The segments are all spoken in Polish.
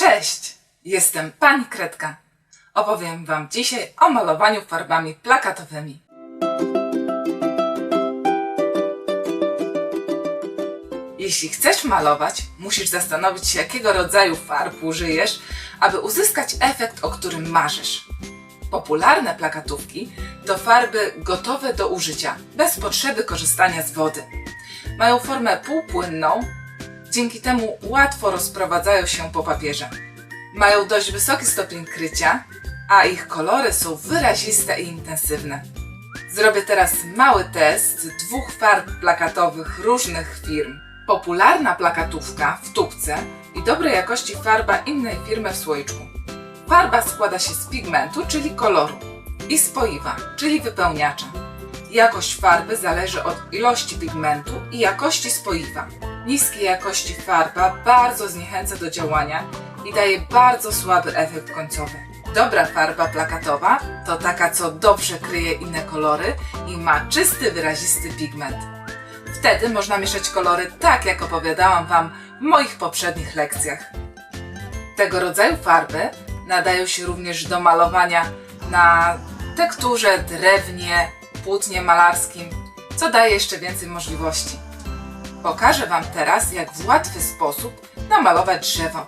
Cześć! Jestem pani Kredka. Opowiem wam dzisiaj o malowaniu farbami plakatowymi. Jeśli chcesz malować, musisz zastanowić się, jakiego rodzaju farb użyjesz, aby uzyskać efekt, o którym marzysz. Popularne plakatówki to farby gotowe do użycia, bez potrzeby korzystania z wody. Mają formę półpłynną, dzięki temu łatwo rozprowadzają się po papierze. Mają dość wysoki stopień krycia, a ich kolory są wyraziste i intensywne. Zrobię teraz mały test dwóch farb plakatowych różnych firm. Popularna plakatówka w tubce i dobrej jakości farba innej firmy w słoiczku. Farba składa się z pigmentu, czyli koloru, i spoiwa, czyli wypełniacza. Jakość farby zależy od ilości pigmentu i jakości spoiwa. Niskiej jakości farba bardzo zniechęca do działania i daje bardzo słaby efekt końcowy. Dobra farba plakatowa to taka, co dobrze kryje inne kolory i ma czysty, wyrazisty pigment. Wtedy można mieszać kolory tak, jak opowiadałam Wam w moich poprzednich lekcjach. Tego rodzaju farby nadają się również do malowania na tekturze, drewnie, płótnie malarskim, co daje jeszcze więcej możliwości. Pokażę Wam teraz, jak w łatwy sposób namalować drzewo.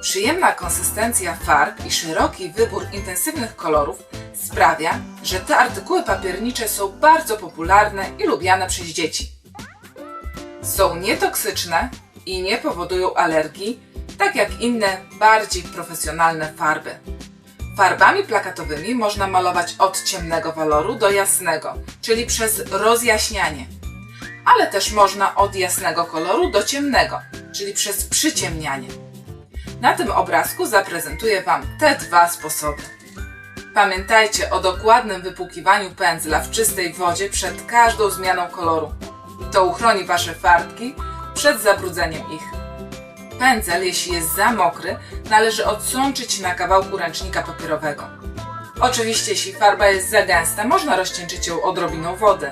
Przyjemna konsystencja farb i szeroki wybór intensywnych kolorów sprawia, że te artykuły papiernicze są bardzo popularne i lubiane przez dzieci. Są nietoksyczne i nie powodują alergii, tak jak inne bardziej profesjonalne farby. Farbami plakatowymi można malować od ciemnego waloru do jasnego, czyli przez rozjaśnianie. Ale też można od jasnego koloru do ciemnego, czyli przez przyciemnianie. Na tym obrazku zaprezentuję Wam te dwa sposoby. Pamiętajcie o dokładnym wypłukiwaniu pędzla w czystej wodzie przed każdą zmianą koloru. To uchroni Wasze farbki przed zabrudzeniem ich. Pędzel, jeśli jest za mokry, należy odsączyć na kawałku ręcznika papierowego. Oczywiście, jeśli farba jest za gęsta, można rozcieńczyć ją odrobiną wody.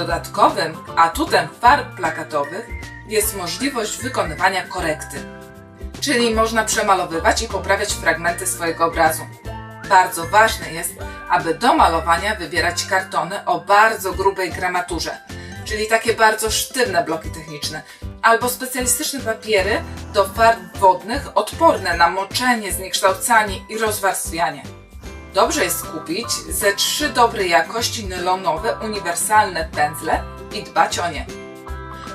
Dodatkowym atutem farb plakatowych jest możliwość wykonywania korekty, czyli można przemalowywać i poprawiać fragmenty swojego obrazu. Bardzo ważne jest, aby do malowania wybierać kartony o bardzo grubej gramaturze, czyli takie bardzo sztywne bloki techniczne, albo specjalistyczne papiery do farb wodnych odporne na moczenie, zniekształcanie i rozwarstwianie. Dobrze jest kupić ze trzy dobrej jakości nylonowe uniwersalne pędzle i dbać o nie.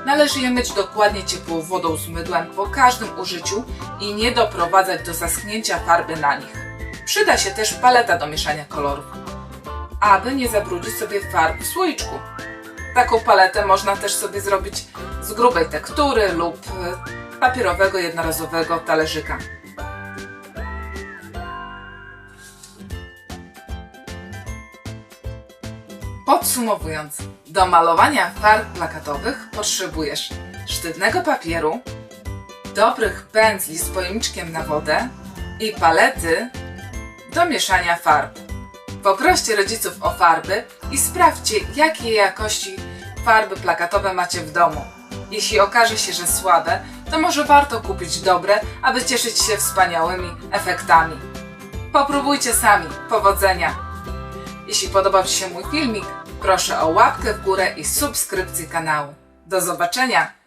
Należy je myć dokładnie ciepłą wodą z mydłem po każdym użyciu i nie doprowadzać do zaschnięcia farby na nich. Przyda się też paleta do mieszania kolorów, aby nie zabrudzić sobie farb w słoiczku. Taką paletę można też sobie zrobić z grubej tektury lub papierowego jednorazowego talerzyka. Podsumowując, do malowania farb plakatowych potrzebujesz sztywnego papieru, dobrych pędzli z pojemniczkiem na wodę i palety do mieszania farb. Poproście rodziców o farby i sprawdźcie, jakiej jakości farby plakatowe macie w domu. Jeśli okaże się, że słabe, to może warto kupić dobre, aby cieszyć się wspaniałymi efektami. Popróbujcie sami. Powodzenia! Jeśli podobał Ci się mój filmik, proszę o łapkę w górę i subskrypcję kanału. Do zobaczenia!